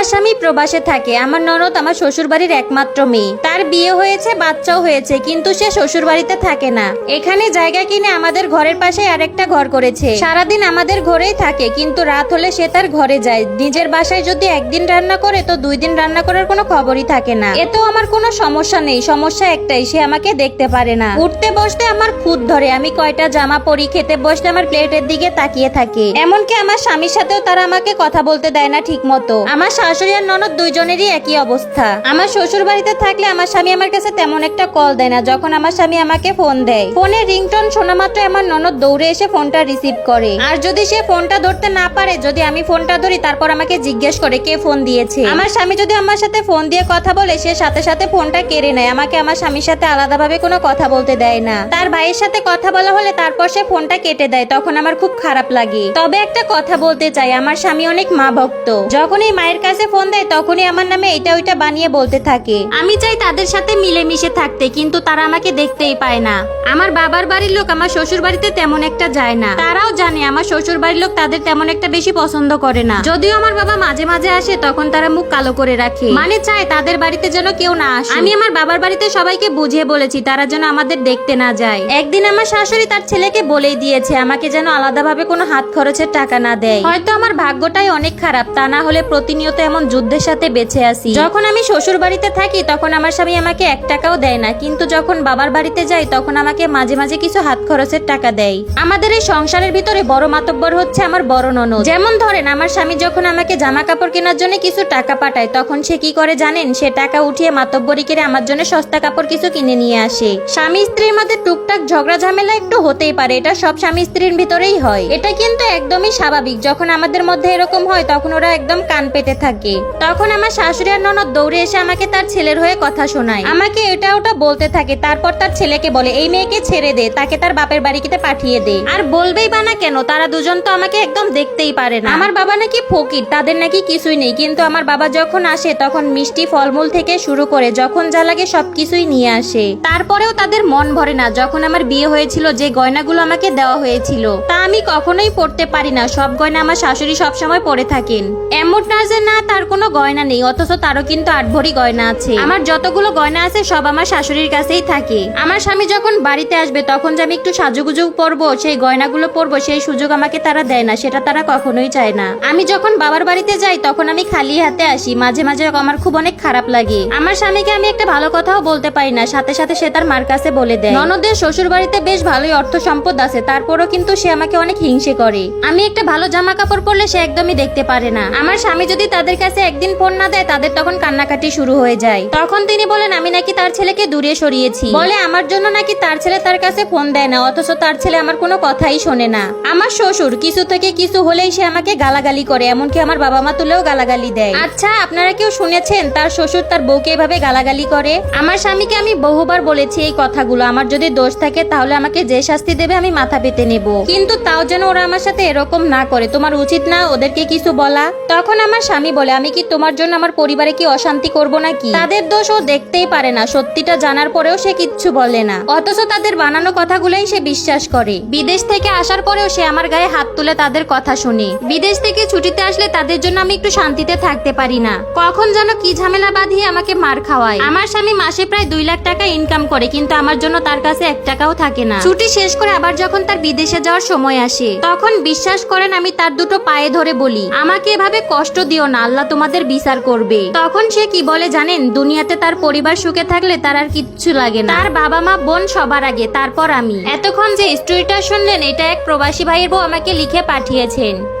আমার স্বামী প্রবাসে থাকে, আমার ননদ আমার শ্বশুর বাড়ির একমাত্র মেয়ে। তার বিয়ে হয়েছে, বাচ্চাও হয়েছে, কিন্তু সে শ্বশুর বাড়িতে থাকে না। এখানে জায়গা কিনে আমাদের ঘরের পাশে আরেকটা ঘর করেছে। সারাদিন আমাদের ঘরেই থাকে, কিন্তু রাত হলে সে তার ঘরে যায়। নিজের বাসায় যদি একদিন রান্না করে, তো দুই দিন রান্না করার কোনো খবরই থাকে না। এতেও আমার কোনো সমস্যা নেই, সমস্যা একটাই, সে আমাকে দেখতে পারে না। উঠতে বসতে আমার খুদ ধরে, আমি কয়টা জামা পরি, খেতে বসলে আমার প্লেটের দিকে তাকিয়ে থাকে। এমনকি আমার স্বামীর সাথেও তারা আমাকে কথা বলতে দেয় না ঠিক মতো আমার শাশুড়ি আর ননদ দুইজনেরই একই অবস্থা। আমার শ্বশুর বাড়িতে থাকলে আমার স্বামী আমার কাছে তেমন একটা কল দেয় না, যখন আমার স্বামী আমাকে ফোন দেয়। ফোনের রিংটোন শোনা মাত্র আমার ননদ দৌড়ে এসে ফোনটা রিসিভ করে। আর যদি সে ফোনটা ধরতে না পারে, যদি আমি ফোনটা ধরি, তারপর আমাকে জিজ্ঞেস করে কে ফোন দিয়েছে। আমার স্বামী যদি আমার সাথে ফোন দিয়ে কথা বলে, সে সাথে সাথে ফোনটা কেড়ে নেয়। আমাকে আমার স্বামীর সাথে আলাদাভাবে কোনো কথা বলতে দেয় না। তার ভাইয়ের সাথে কথা বলা হলে তারপর সে ফোনটা কেটে দেয়, তখন আমার খুব খারাপ লাগে। তবে একটা কথা বলতে চাই, আমার স্বামী অনেক মা ভক্ত। যখনই মায়ের কাছে ফোন দেয়, তখনই আমার নামে এটা ওইটা বানিয়ে বলতে থাকে। আমি চাই তাদের সাথে মিলেমিশে থাকতে, কিন্তু তারা আমাকে দেখতেই পায় না। আমার বাবার বাড়ির লোক আমার শ্বশুর বাড়িতে তেমন একটা যায় না। তারাও জানে আমার শ্বশুর বাড়ির লোক তাদের তেমন একটা বেশি পছন্দ করে না। যদিও আমার বাবা মাঝে মাঝে আসে, তখন তারা মুখ কালো করে রাখে। মানে চায় তাদের বাড়িতে যেন কেউ না আসে। আমি আমার বাবার বাড়িতে সবাইকে বুঝিয়ে বলেছি, তারা যেন আমাদের দেখতে না যায়। একদিন আমার শাশুড়ি তার ছেলেকে বলেই দিয়েছে, আমাকে যেন আলাদাভাবে কোনো হাত খরচের টাকা না দেয়। হয়তো আমার ভাগ্যটাই অনেক খারাপ, তা না হলে প্রতিনিয়ত এমন যুদ্ধের সাথে বেঁচে আসি যখন আমি শ্বশুর বাড়িতে থাকি, তখন আমার স্বামী আমাকে এক টাকাও দেয় না। কিন্তু যখন বাবার বাড়িতে যাই, তখন আমাকে মাঝে মাঝে কিছু হাত খরচের টাকা দেয়। আমাদের এই সংসারের ভিতরে বড় মাতব্বর হচ্ছে আমার বড় ননদ। যেমন ধরেন, আমার স্বামী যখন আমাকে জামা কাপড় কেনার জন্য কিছু টাকা পাঠায়, তখন সে কি করে জানেন? সে টাকা উঠিয়ে মাতব্বরি করে আমার জন্য সস্তা কাপড় কিছু কিনে নিয়ে আসে। স্বামী স্ত্রীর মধ্যে টুকটাক ঝগড়া ঝামেলা একটু হতেই পারে। এটা সব স্বামী স্ত্রীর ভিতরেই হয়। এটা কিন্তু একদমই স্বাভাবিক। যখন আমাদের মধ্যে এরকম হয়, তখন ওরা একদম কান পেতে থাকে। তখন আমার শাশুড়ি আর ননদ দৌড়ে এসে আমাকে তার ছেলের হয়ে কথা শোনায়। আমাকে এটা ওটা বলতে থাকে, তারপর তার ছেলেকে বলে, এই মেয়েকে ছেড়ে দে, তাকে তার বাপের বাড়িতে পাঠিয়ে দে। আর বলবেই বা না কেন, তারা দুজন তো আমাকে একদম দেখতেই পারে না। আমার বাবা নাকি ফকির, তাদের নাকি কিছুই নেই, কিন্তু আমার বাবা যখন আসে, তখন মিষ্টি ফলমূল থেকে শুরু করে যখন যা লাগে সবকিছুই নিয়ে আসে। তারপরেও তাদের মন ভরে না, যখন আমার বিয়ে হয়েছিল, যে গয়নাগুলো আমাকে দেওয়া হয়েছিল, তা আমি কখনোই পড়তে পারি না, সব গয়না আমার শাশুড়ি সবসময় পরে থাকেন। এমন না যে না তার কোনো গয়না নেই, অথচ তারও কিন্তু আট ভরি গয়না আছে। আমার যতগুলো গয়না আছে, সব আমার শাশুড়ির কাছেই থাকে। আমার স্বামী যখন বাড়িতে আসবে, তখন যে আমি একটু সাজুগুজু পরবো, সেই গয়নাগুলো পরবো, সেই সুযোগ আমাকে তারা দেয় না, সেটা তারা কখনোই চায় না। আমি যখন বাবার বাড়িতে যাই, তখন আমি খালি হাতে আসি, মাঝে মাঝে আমার খুব অনেক খারাপ লাগে। আমার স্বামীকে আমি একটা ভালো কথাও বলতে পারি না, সাথে সাথে সে তার মার কাছে বলে দেয়। ননদের শ্বশুর বাড়িতে বেশ ভালোই অর্থ সম্পদ আছে, তারপরও কিন্তু সে আমাকে অনেক হিংসে করে। আমি একটা ভালো জামা কাপড় পরলে সে একদমই দেখতে পারে না। আমার স্বামী যদি তাদের কাছে একদিন ফোন না দেয়, তাদের তখন কান্নাকাটি শুরু হয়ে যায়। তখন তিনি বলেন, আমি নাকি তার ছেলেকে দূরে সরিয়েছি। বলে, আমার জন্য নাকি তার ছেলে তার কাছে ফোন দেয় না, অথচ তার ছেলে আমার কোনো কথাই শোনে না। আমার শ্বশুর কিছু থেকে কিছু হলেই সে আমাকে গালাগালি করে, এমনকি আমার বাবা মা তুলেও গালাগালি দেয়। আচ্ছা আপনারা কেউ শুনেছেন তার শ্বশুর তার বউকে এভাবে গালাগালি করে? আমার স্বামীকে আমি বহুবার বলেছি এই কথাগুলো, আমার যদি দোষ থাকে তাহলে আমাকে যে শাস্তি দেবে আমি মাথা পেতে নেব। কিন্তু তাও যেন ওরা আমার সাথে এরকম না করে, তোমার উচিত না ওদেরকে কিছু বলা? তখন আমার স্বামী বলে, আমি কি তোমার জন্য আমার পরিবারে কি অশান্তি করব নাকি? তাদের দোষ ও দেখতেই পারে না, সত্যিটা জানার পরেও সে কিচ্ছু বলে না। অথচ তাদের বানানো কথাগুলোই সে বিশ্বাস করে। বিদেশ থেকে আসার পরেও সে আমার গায়ে হাত তুলে তাদের কথা শুনে। বিদেশ থেকে ছুটিতে আসলে তাদের জন্য আমি একটু শান্তিতে থাকতে পারি না। কখন যেন কি ঝামেলা বাঁধিয়ে আমাকে মার খাওয়ায়। আমার স্বামী মাসে প্রায় দুই লাখ টাকা ইনকাম করে, কিন্তু আমার জন্য তার কাছে এক টাকাও থাকে না। ছুটি শেষ করে আবার যখন তার বিদেশে যাওয়ার সময় আসে, তখন বিশ্বাস করেন আমি তার দুটো পায়ে ধরে বলি। আমাকে এভাবে কষ্ট দিও না আল্লাহ তোমাদের বিচার করবে। তখন সে কি বলে জানেন? দুনিয়াতে তার পরিবার সুখে থাকলে তার আর কিচ্ছু লাগে না। তার বাবা মা বোন সবার আগে, তারপর আমি। এতক্ষণ যে স্টোরিটা শুনলেন, এটা এক প্রবাসী ভাইয়ের বউ আমাকে লিখে পাঠিয়েছেন।